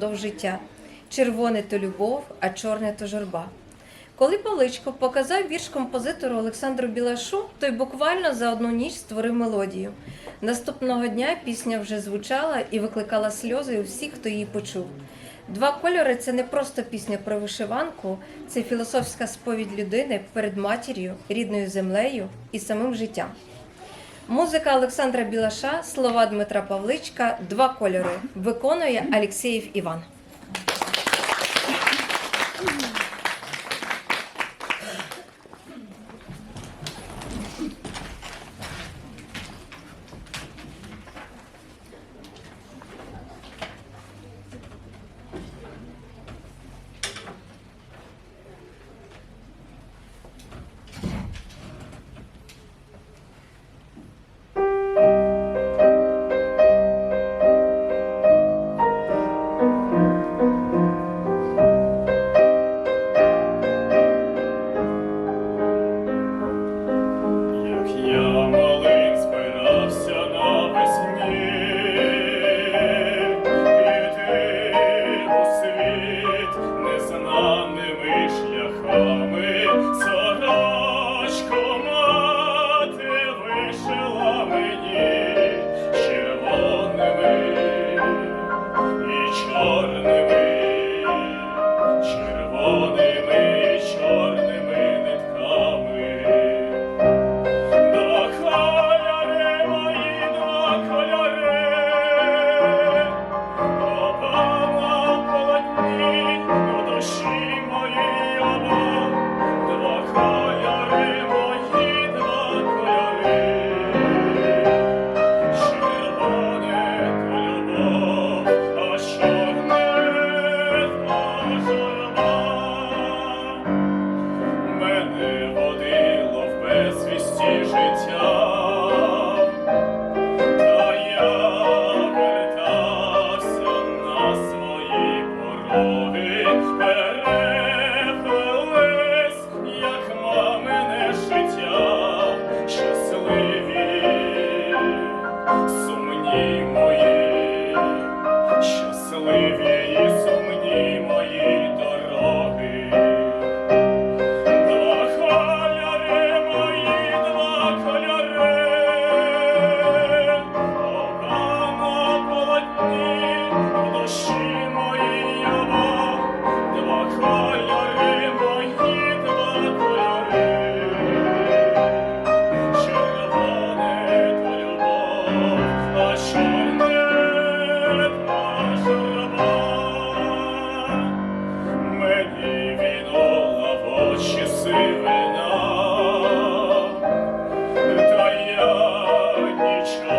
життя. Червоне то любов, а чорне то журба. Коли Паличко показав вірш композитору Олександру Білашу, той буквально за одну ніч створив мелодію. Наступного дня пісня вже звучала і викликала сльози у всіх, хто її почув. Два кольори це не просто пісня про вишиванку, це філософська сповідь людини перед матір'ю, рідною землею і самим життям. Музика Олександра Білаша, слова Дмитра Павличка, два кольори виконує Алексєєв Іван. children.